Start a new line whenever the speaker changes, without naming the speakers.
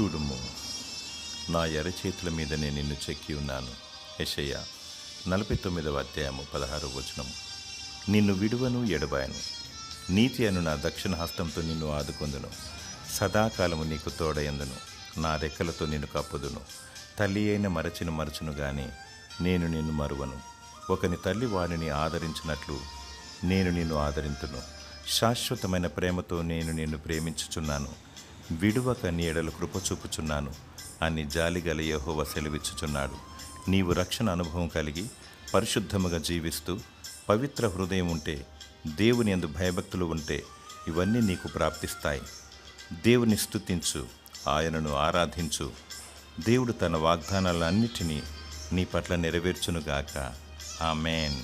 చూడుము. నా ఎరచేతుల మీదనే నిన్ను చెక్కి ఉన్నాను. యశయ్య నలభై తొమ్మిదవ అధ్యాయము పదహారవ వచనం నిన్ను విడువను ఎడబాయను. నీతి అను నా దక్షిణ హస్తంతో నిన్ను ఆదుకొందును. సదాకాలము నీకు తోడయందును. నా రెక్కలతో నిన్ను కప్పుదును. తల్లి అయిన మరచిన మరచును గాని నేను నిన్ను మరువను. ఒకని తల్లి వారిని ఆదరించినట్లు నేను నిన్ను ఆదరింతును. శాశ్వతమైన ప్రేమతో నేను నిన్ను ప్రేమించుచున్నాను. విడువక నీడలు కృప చూపుచున్నాను అని జాలిగల యహోవ సెలవిచ్చుచున్నాడు. నీవు రక్షణ అనుభవం కలిగి పరిశుద్ధముగా జీవిస్తూ పవిత్ర హృదయం ఉంటే దేవుని ఎందు భయభక్తులు ఉంటే ఇవన్నీ నీకు ప్రాప్తిస్తాయి. దేవుని స్తుతించు ఆయనను ఆరాధించు. దేవుడు తన వాగ్దానాలన్నిటినీ నీ పట్ల నెరవేర్చునుగాక. ఆమెన్.